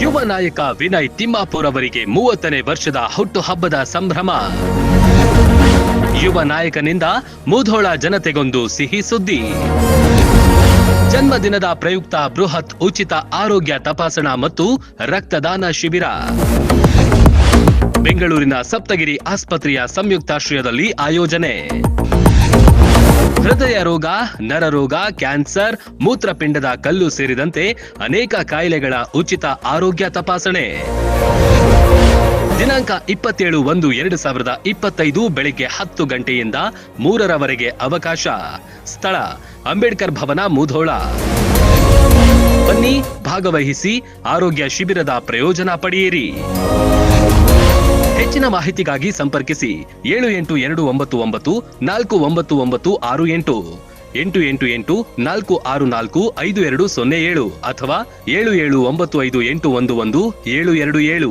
ಯುವ ನಾಯಕ ವಿನಯ್ ತಿಮ್ಮಾಪುರ್ ಅವರಿಗೆ ಮೂವತ್ತನೇ ವರ್ಷದ ಹುಟ್ಟುಹಬ್ಬದ ಸಂಭ್ರಮ. ಯುವ ನಾಯಕನಿಂದ ಮುಧೋಳ ಜನತೆಗೊಂದು ಸಿಹಿ ಸುದ್ದಿ. ಜನ್ಮದಿನದ ಪ್ರಯುಕ್ತ ಬೃಹತ್ ಉಚಿತ ಆರೋಗ್ಯ ತಪಾಸಣಾ ಮತ್ತು ರಕ್ತದಾನ ಶಿಬಿರ. ಬೆಂಗಳೂರಿನ ಸಪ್ತಗಿರಿ ಆಸ್ಪತ್ರೆಯ ಸಂಯುಕ್ತಾಶ್ರಯದಲ್ಲಿ ಆಯೋಜನೆ. ಹೃದಯ ರೋಗ ನರರೋಗ ಕ್ಯಾನ್ಸರ್, ಮೂತ್ರಪಿಂಡದ ಕಲ್ಲು ಸೇರಿದಂತೆ ಅನೇಕ ಕಾಯಿಲೆಗಳ ಉಚಿತ ಆರೋಗ್ಯ ತಪಾಸಣೆ. ದಿನಾಂಕ ಇಪ್ಪತ್ತೇಳು ಒಂದು ಎರಡು ಸಾವಿರದ ಇಪ್ಪತ್ತೈದು ಬೆಳಿಗ್ಗೆ ಹತ್ತು ಗಂಟೆಯಿಂದ ಮೂರರವರೆಗೆ ಅವಕಾಶ. ಸ್ಥಳ, ಅಂಬೇಡ್ಕರ್ ಭವನ ಮುಧೋಳ. ಬನ್ನಿ, ಭಾಗವಹಿಸಿ, ಆರೋಗ್ಯ ಶಿಬಿರದ ಪ್ರಯೋಜನ ಪಡೆಯಿರಿ. ಹೆಚ್ಚಿನ ಮಾಹಿತಿಗಾಗಿ ಸಂಪರ್ಕಿಸಿ ಏಳು ಎಂಟು ಎರಡು ಒಂಬತ್ತು ಒಂಬತ್ತು, ನಾಲ್ಕು ಒಂಬತ್ತು ಒಂಬತ್ತು ಆರು ಎಂಟು. ಎಂಟು ಎಂಟು ಎಂಟು, ನಾಲ್ಕು ಆರು ನಾಲ್ಕು, ಐದು ಎರಡು ಸೊನ್ನೆ ಏಳು ಅಥವಾ ಏಳು ಏಳು ಒಂಬತ್ತು ಐದು ಎಂಟು ಒಂದು ಒಂದು, ಏಳು ಎರಡು ಏಳು.